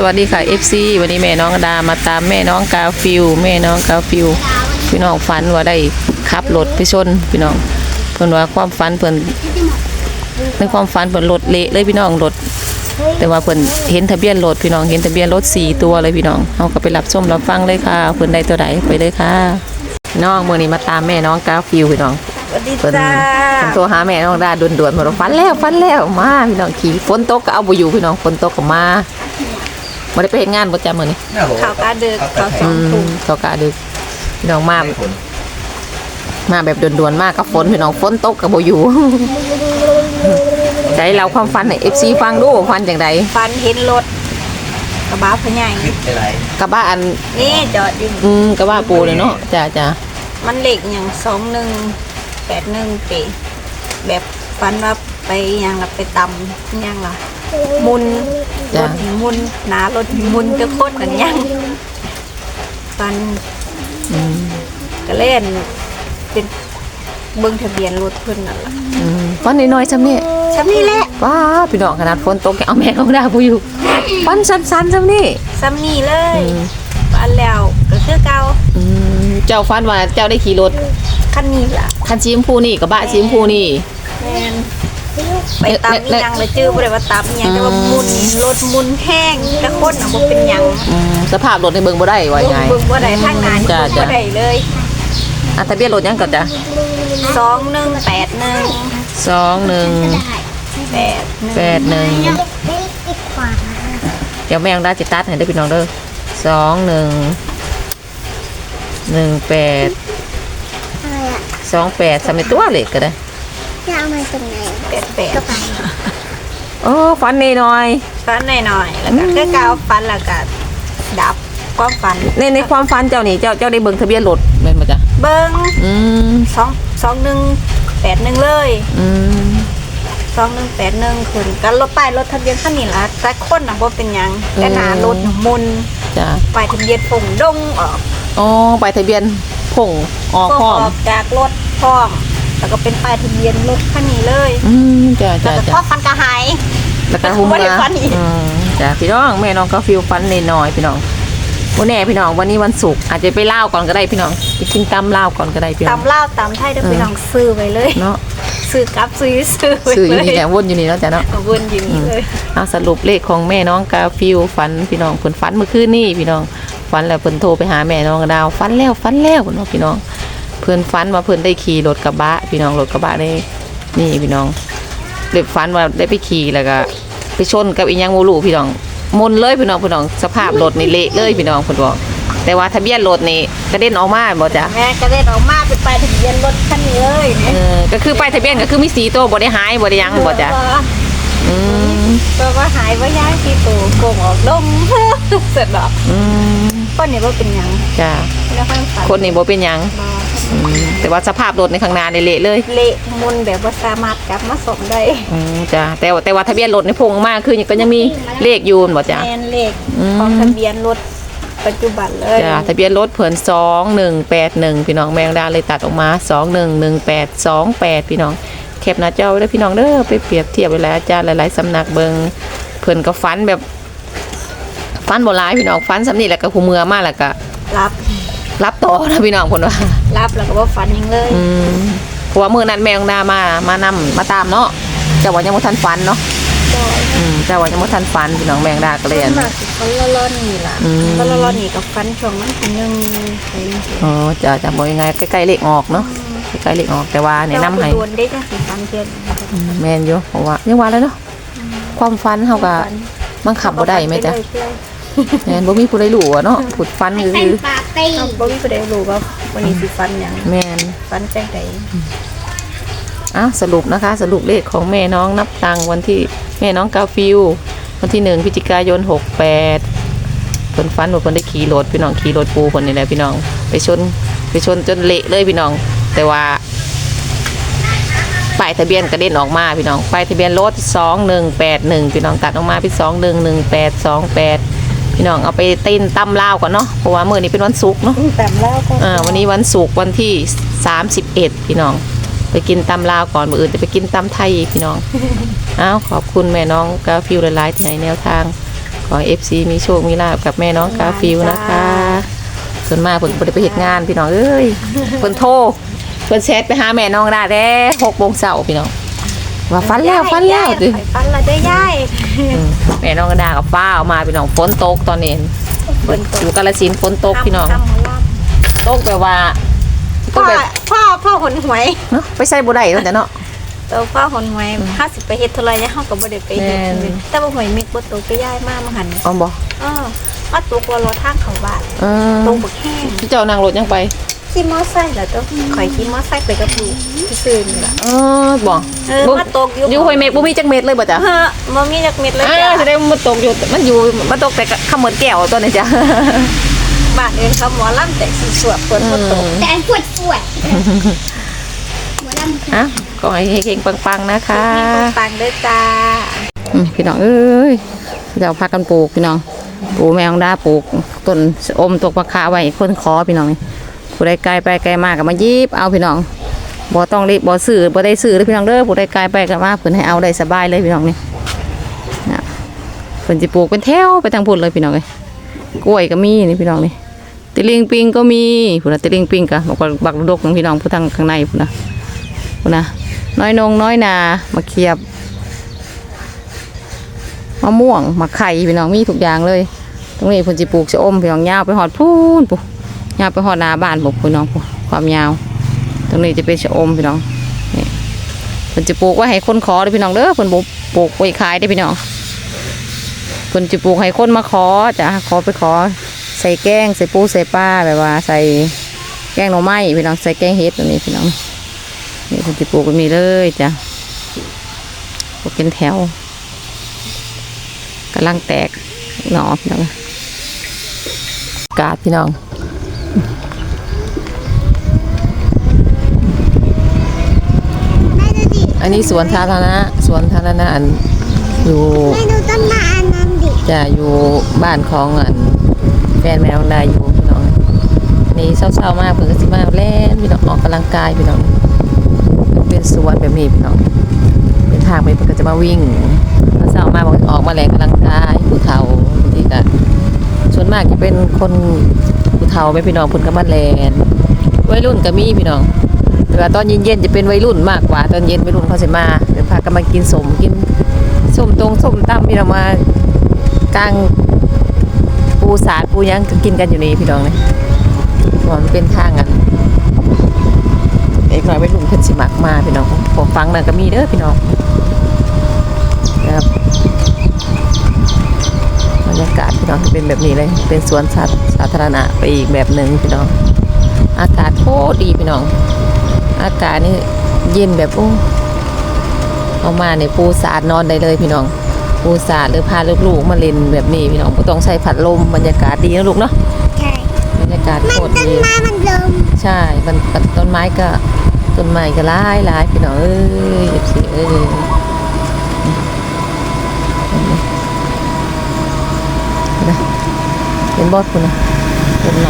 สวัสดีค่ะ FC วันนี้แม่น้องดามาตามแม่น้องกาฟิวแม่น้องกาฟิวพี่น้องฝันว่าได้ขับรถไปชนพี่น้องเพิ่นว่าความฝันเพิ่นในความฝันเพิ่นรถเละเลยพี่น้องรถแต่ว่าเพิ่นเห็นทะเบียนรถพี่น้องเห็นทะเบียนรถสี่ตัวเลยพี่น้องเฮาก็ไปรับชมรับฟังเลยค่ะเพิ่นได้ตัวใดไปเลยค่ะพี่น้องมื้อนี้มาตามแม่น้องกาฟิวพี่น้องสวัสดีเพิ่นจ้าเพิ่นโทรหาแม่น้องดาด่วนๆมาว่าฝันแล้วฝันแล้วมาพี่น้องขี่ฝนตกก็เอาบ่อยู่พี่น้องฝนตกก็มา บ่ได้ไปเฮ็ดงานบ่จ้ะมื้อนี้ข่าวกาดึกข่าวสอืองมทุ่มเขากะดึกพี่น้องมามาแบบด่วนๆมากกับฝนพี่น้องฝนตกก็บ่อยู่ ใจเราความฝันให้ FC ฟังดูฝันจังไดฟันเห็นรถกระบะพะใหญ่กะบ้าอันนี่จอดอยู่อืมกะบ้าปูเลยเนาะจ้ะจ้ะมันเหล็กอย่างสองหนึ่งแปดหนึ่งปีแบบฟันว่าไปอย่างละไปตำอย่างละ มุนรถหิมุนหนารถหิมุนจะโคตรกันยังฟันอืมก็เล่นเป็นเบิ้งทะเบียนรถเพิ่นนั่นล่ะอืมฝันน้อยๆซำนี้ชั้นนี้แหละว้าพี่น้องขนาดฝนตกยังเอาแม่ของดาบ่อยู่ฝันสั้นๆซำนี้ซ้ำนี่เลยอืมฟันแล้วก็คือเก่าอืมเจ้าฝันว่าเจ้าได้ขี่รถคันนี้ล่ะคันสีชมพูนี่กะบะสีชมพูนี่แม่น ไปตำอีหยังเลยจื้อบ่ได้ว่าตำอีหยังแต่ว่ามุนรถมุนแห้งแต่คนน่ะบ่เป็นหยังอืมสภาพรถในเบิ่งบ่ได้ว่าไง เบิ่งบ่ได้ทางหน้านี่จ้ะเบิ่งจ้ะ บ่ได้เลยอะทะเบียนรถยังก่อนจ้ะ2181 สองหนึ่ง8แปดหนึ่งเดี๋ยวแม่งได้จิตัดให้ได้อพี่น้องเด้อสองหนึ่งหนึ่งแปดอะไรอะสองแปดสมัยตัวเล็กก็ได้ จะเอามาจากไหน88ก็ไปโอ้ฟันนี่หน่อยฟันหน่อยๆแล้วก็คือเก่าฟันแล้วก็ดับความฝันในในความฝันเจ้านี่เจ้าเจ้าได้เบิ่งทะเบียนรถแม่นบ่จ๊ะเบิ่งอืม2 2181เลยอืม2181ขึ้นก็รถป้ายรถทะเบียนคันนี้ล่ะแต่คนน่ะบ่เป็นหยังแต่หน้ารถน่ะมุนจ้ะป้ายทะเบียนฝงดงออก อ๋อไปทะเบียนผงออกก็พร้ออมอกจากรถพร้อม แล้วก็เป็นป้ายทะเบียนรถคันนี้เลยอืมจ้ะแล้วจ้ะก็จ้ะพ่อฟันกระหาย แล้วก็หุ้มบ่ได้มาฟันอีก อืมจ้ะพี่น้องแม่น้องก็ฟิลฟันนิดหน่อยพี่น้องวันแน่พี่น้องวันนี้วันศุกร์อาจจะไปเล่าวก่อนก็ได้พี่น้องไปกินตำเล่าวก่อนก็ได้พี่น้องตำลาวตำไทยได้ไปลองซื้อไปเลยเนาะซื้อกลับซื้อซื้อไปซื้ออเลยู่ยนี่แหละวนอยู่นี่แล้วจ้ะเนาะเอาวนอยู่นี่เลยเอาสรุปเลขของแม่น้องกาฟิลฝันพี่น้องเพิ่นฝันเมื่อคืนนี่พี่น้องฝันแล้วเพิ่นโทรไปหาแม่น้องดาวฝันแล้วฝันแล้วเนาะพี่น้อง เพิ่นฝันว่าเพิ่นได้ขี่รถกระบะ พี่น้องรถกระบะได้นี่พี่น้องเด็กฝันว่าได้ไปขี่แล้วก็ไปชนกับอีหยังบ่รู้พี่น้องมนเลยพี่น้องพี่น้องสภาพรถนี่เละเลยพี่น้องเพิ่นบอกแต่ว่าทะเบียนรถนี่กระเด็นออกมาบ่จ้ะแม่ก็ได้ออกมาเป็นป้ายทะเบียนรถคันนี้เลยเออก็คือป้ายทะเบียนก็คือมีสีโตวบ่ได้หายบ่ได้หยังบ่จ้ะอืมตัวว่าหายว่าย้ายที่ตัวโกงออกลงเสร็จแล้วอืมคนนี้ว่าเป็นหยังจ้ะแล้วค่อยฝันคนนี่บ่เป็นหยังมาอืม แต่ว่าสภาพรถในข้างหน้านี่เละเลยเละมุนแบบว่าสามารถกลับมาส่งได้อืมจ้ะแต่ว่าแต่ว่าทะเบียนรถในพงมากคือก็ยังมีเลขอยูนบ่จ้ะแมนเลขอืมของทะเบียนรถปัจจุบันเลยจ้ะทะเบียนรถเผินสองหนึ่งแปดหนึ่งพี่น้องแมงดาเลยตัดออกมาสองหนึ่งหนึ่งแปดสองแปดพี่น้องแคปหน้าจอไว้ด้วยพี่น้องเด้อไปเปรียบเทียบเวลาอาจารย์หลายๆสำนักเบิงเพิ่นก็ฟันแบบฟันโบราณพี่น้องฟันสำนี่แหละก็หูเมือมากแล้วก็รับ รับต่อนะพี่น้องเพิ่นว่ารับแล้วก็ว่าฝันยังเลยอืมเพราะว่ามื้อนั้นแมงดามามานำมาตามเนาะเจ้าว่ายังบ่ทันฟันเนาะก็อืมเจ้าว่ายังบ่ทันฟันพี่น้องแมงดาก็เลยอันมากเขาล่อๆนี่ล่ะอืมเขาล่อๆนี่กับฟันช่วงนั้นทีนึงไปอ๋อจะจะบอกยังไงใกล้ๆเลขออกเนาะใกล้ๆเลขออกแต่ว่าแนะนำให้โดนได้จังสิฟันเทียนแม่นอยู่เพราะว่ายังว่าแล้วเนาะความฟันเฮาก็บังคับบ่ได้แม่จ้ะ แม่นบ่มีผู้ใดรู้อะเนาะผุดฟันคือเป็นปาร์ตี้เอาบ่มีผู้ใดรู้ว่าวันนี้สิฟันหยังแม่นฟันจังไดอะสรุปนะคะ สรุปเลขของแม่น้องนับตังค์วันที่แม่น้องกาฟิว วันที่1พฤศจิกายน68เพิ่นฟันว่าเพิ่นได้ขี่รถพี่น้องขี่รถปูเพิ่นนี่แหละพี่น้อง ไปชนไปชนจนเละเลยพี่น้อง แต่ว่าป้ายทะเบียนกระเด็นออกมาพี่น้องป้ายทะเบียนรถสองหนึ่งแปดหนึ่งพี่น้องตัดออกมาเป็นสองหนึ่งหนึ่งแปดสองแปด พี่น้องเอาไปเต้นตั้มเล่าวก่อนเนาะเพราะว่าเมื่อนี้เป็นวันศุกร์เนาะแต่แล้วก็อ่าวันนี้วันศุกร์วันที่สามสิบเอ็ดพี่น้อง ไปกินตำลาวก่อนมืออื่นจะไปกินตำไทยอีกพี่น้องอ้าวขอบคุณแม่น้องกาฟิวหลายๆที่ให้แนวทางขอ FC มีโชคมีลาบกับแม่น้องกาฟิลนะคะส่วนมากเพิ่นบ่ได้ไปเฮ็ดงานพี่น้องเอ้ยเพิ่นโทรเพิ่นแชทไปหาแม่น้องได้แต่6โมงเช้าพี่น้องว่าฟันแล้วฟันแล้วติข่อยฟันแล้วได้ย่ายอืม แม่น้องกระดากับฟ้าออกมาพี่น้องฝนตกตอนนี้ฝนตอกยู่กาลสินธุ์ฝนตกพี่น้องทำมาล่ตกแบบว่าำตพ่อกแบบพ่อพ่อหนหวยเนาะไปใส่บ่ได้แล้วแต่เนาะตัวพ่อหนหวยห้าสิบไปเฮ็ดธุระยะเฮาก็บ่ได้ไปเฮ็ดแม่น แต่ว่าหวยมิกบ่ตกก็ย้ายมามาหันเอาบ่เออมาตกว่ารถทางเข้าบ้านเออตกบักแห้งพี่เจ้านั่งรถยังไป ขี่มอไซค์แล้วต้องข่อยขี่มอไซค์ไปกับลูกที่ซื้อนี่ล่ะ เออบ่เออมาตกอยู่ อยู่ห้วยเมฆบ่มีจักเม็ดเลยบ่จ้ะเฮ้อบ่มีจักเม็ดเลยอ่าจ้ะแสดงว่ามันตกอยู่มันอยู่มันตกแต่ขมวดแก้วตัวนี้จ้ะ บ้านเอิ้นเขาหมอลำแต่สิสวดเพิ่นบ่ตก แต่อันปวดปวดหมดลำ อะขอให้เฮงๆปังๆนะคะ ปังๆเด้อจ้า อืมพี่น้องเอ้ยเดี๋ยวพากันปลูกพี่น้องปลูกแมงดาปลูกต้นอมตกมะขามไว้คนขอพี่น้องนี่ ผู้ใดไกลไปไกลมากก็มายิบเอาพี่น้องบ่ต้องรีบบ่ซื้อบ่ได้ซื้อเด้อพี่น้องเด้อผู้ใดไกลไปก็มาเพิ่นให้เอาได้สบายเลยพี่น้องนี่นะเพิ่นสิปลูกเป็นแถวไปทางพุ่นเลยพี่น้องเอ้ยกล้วยก็มีนี่พี่น้องนี่ติลิงปิงก็มีพุ่นนะติลิงปิงก็บอกว่าบักดกของพี่น้องผู้ทางข้างในพุ่นนะพุ่นนะน้อยนงน้อยนามาเขียบมะม่วงมะไข่พี่น้องมีทุกอย่างเลย ตรงนี้เพิ่นสิปลูกชะอมพี่น้องยาวไปหอดพูนปุ๊ ยาวไปหอดนาบ้านบอกพี่น้องความยาว ตรงนี้จะเป็นชะอมพี่น้องนี่เพิ่นจะปลูกไว้ให้คนขอเด้อพี่น้องเด้อเพิ่นบ่ปลูกไว้ขายได้พี่น้องเพิ่นจะปลูกให้คนมาขอจ้ะขอไปขอ ใส่แกงใส่ปูใส่ปลาแบบว่า ใส่แกงหน่อไม้พี่น้องใส่แกงเห็ดตรงนี้พี่น้องนี่เพิ่นจะปลูกแบบนี้เลยจ้ะปลูกเป็นแถวกำลังแตกหนอพี่น้องกาดพี่น้อง อันนี้สวนสาธารณะสวนสาธารณะอันอยู่แม่ดูต้นไม้อันนั้นดิจะอยู่บ้านของอันแฟนแม่น้องดาอยู่พี่น้องอันนี้เศร้าๆมากเพิ่นก็สิมาเล่นพี่น้องออกกำลังกายพี่น้องมันเป็นสวนแบบนี้พี่น้องเป็นทางไปเพิ่นก็จะมาวิ่งเศร้ามากออกมาแล่นกำลังกายผู้เฒ่าบางทีก็ส่วนมากจะเป็นคนผู้ เฒ่าไม่พี่น้องเพิ่นก็มาแลนวัยรุ่นก็มีพี่น้อง แต่ว่าตอนเย็นๆจะเป็นวัยรุ่นมากกว่า ตอนเย็นวัยรุ่นเขาจะมาเดี๋ยวพากันมากินสมกินส้มตรงส้มตำพี่น้องมากลางปูสาดปูยังกินกันอยู่นี่พี่น้องเลยเพราะมันเป็นทางกันเอกหน่อยวัยรุ่นเพิ่นสิมักมาพี่น้องผมฟังนั่นก็มีเด้อพี่น้องนะครับ บรรยากาศพี่น้องจะเป็นแบบนี้เลย เป็นสวนสัตว์สาธารณะไปอีกแบบหนึ่งพี่น้อง อากาศโคตรดีพี่น้อง อากาศนี่เย็นแบบโอ้เอามาเนี่ยปูสาดนอนได้เลยพี่น้อง ปูสาดหรือพาลูกๆมาเล่นแบบนี้พี่น้องบ่ต้องใช้ผัดลมบรรยากาศดีนะลูกเนาะใช่บรรยากาศมันโคตรต้นดีไม้มันลมใช่มันต้นไม้ก็ต้นไม้ก็หลายหลายพี่น้องเอ้ยเอฟซีเอ้ยเห็นไหม เห็นบอดคุณนะเป็นไหน